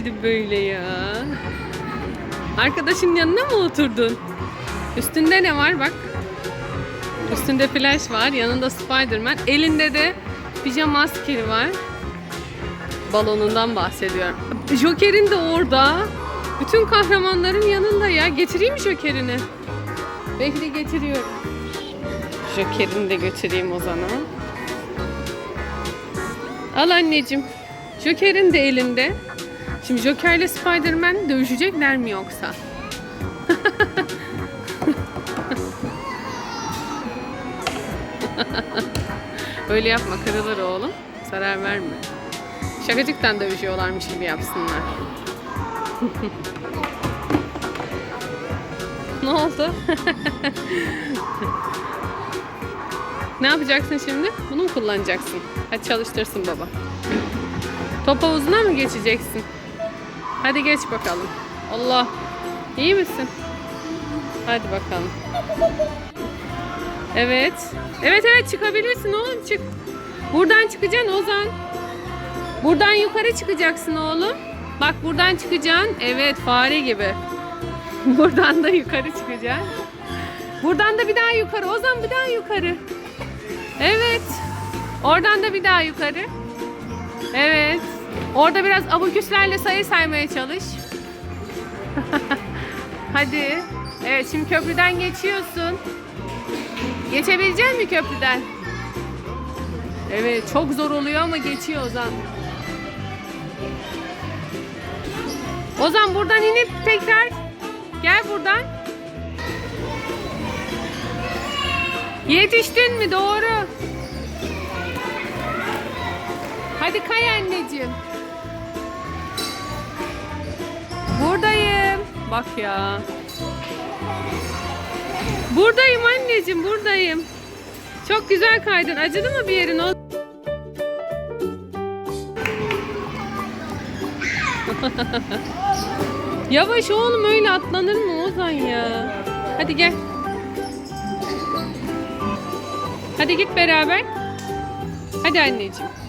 Hadi böyle ya. Arkadaşın yanına mı oturdun? Üstünde ne var bak. Üstünde flash var. Yanında Spider-Man. Elinde de pijama askeri var. Balonundan bahsediyorum. Joker'in de orada. Bütün kahramanların yanında ya. Getireyim mi Joker'ini? Belki de getiriyorum. Joker'ini de götüreyim o zaman. Al anneciğim. Joker'in de elinde. Şimdi Joker ile Spider-Man dövüşecekler mi yoksa? Öyle yapma kırılır oğlum. Zarar verme. Şakacıktan dövüşüyorlarmış gibi yapsınlar. ne oldu? ne yapacaksın şimdi? Bunu mu kullanacaksın? Hadi çalıştırsın baba. Top havuzuna mı geçeceksin? Hadi geç bakalım. Allah. İyi misin? Hadi bakalım. Evet. Evet evet çıkabilirsin oğlum çık. Buradan çıkacaksın Ozan. Buradan yukarı çıkacaksın oğlum. Bak buradan çıkacaksın. Evet fare gibi. Buradan da yukarı çıkacaksın. Buradan da bir daha yukarı. Ozan bir daha yukarı. Evet. Oradan da bir daha yukarı. Evet. Orada biraz abaküslerle sayı saymaya çalış. Hadi. Evet şimdi köprüden geçiyorsun. Geçebilecek mi köprüden? Evet çok zor oluyor ama geçiyor Ozan. Ozan buradan inip tekrar gel buradan. Yetiştin mi? Doğru. Hadi kay anneciğim. Buradayım. Bak ya. Buradayım anneciğim, buradayım. Çok güzel kaydın. Acıdı mı bir yerin o? Yavaş oğlum öyle atlanır mı Ozan ya? Hadi gel. Hadi git beraber. Hadi anneciğim.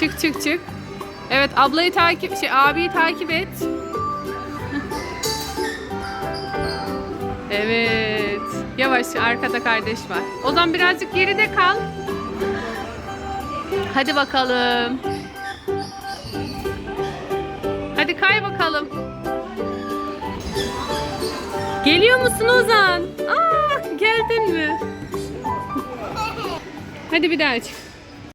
Çık çık çık. Evet ablayı takip şey abiyi takip et. Evet. Yavaş arkada kardeş var. O zaman birazcık geride kal. Hadi bakalım. Hadi kay bakalım. Geliyor musun Ozan? Aa, geldin mi? Hadi bir daha çık.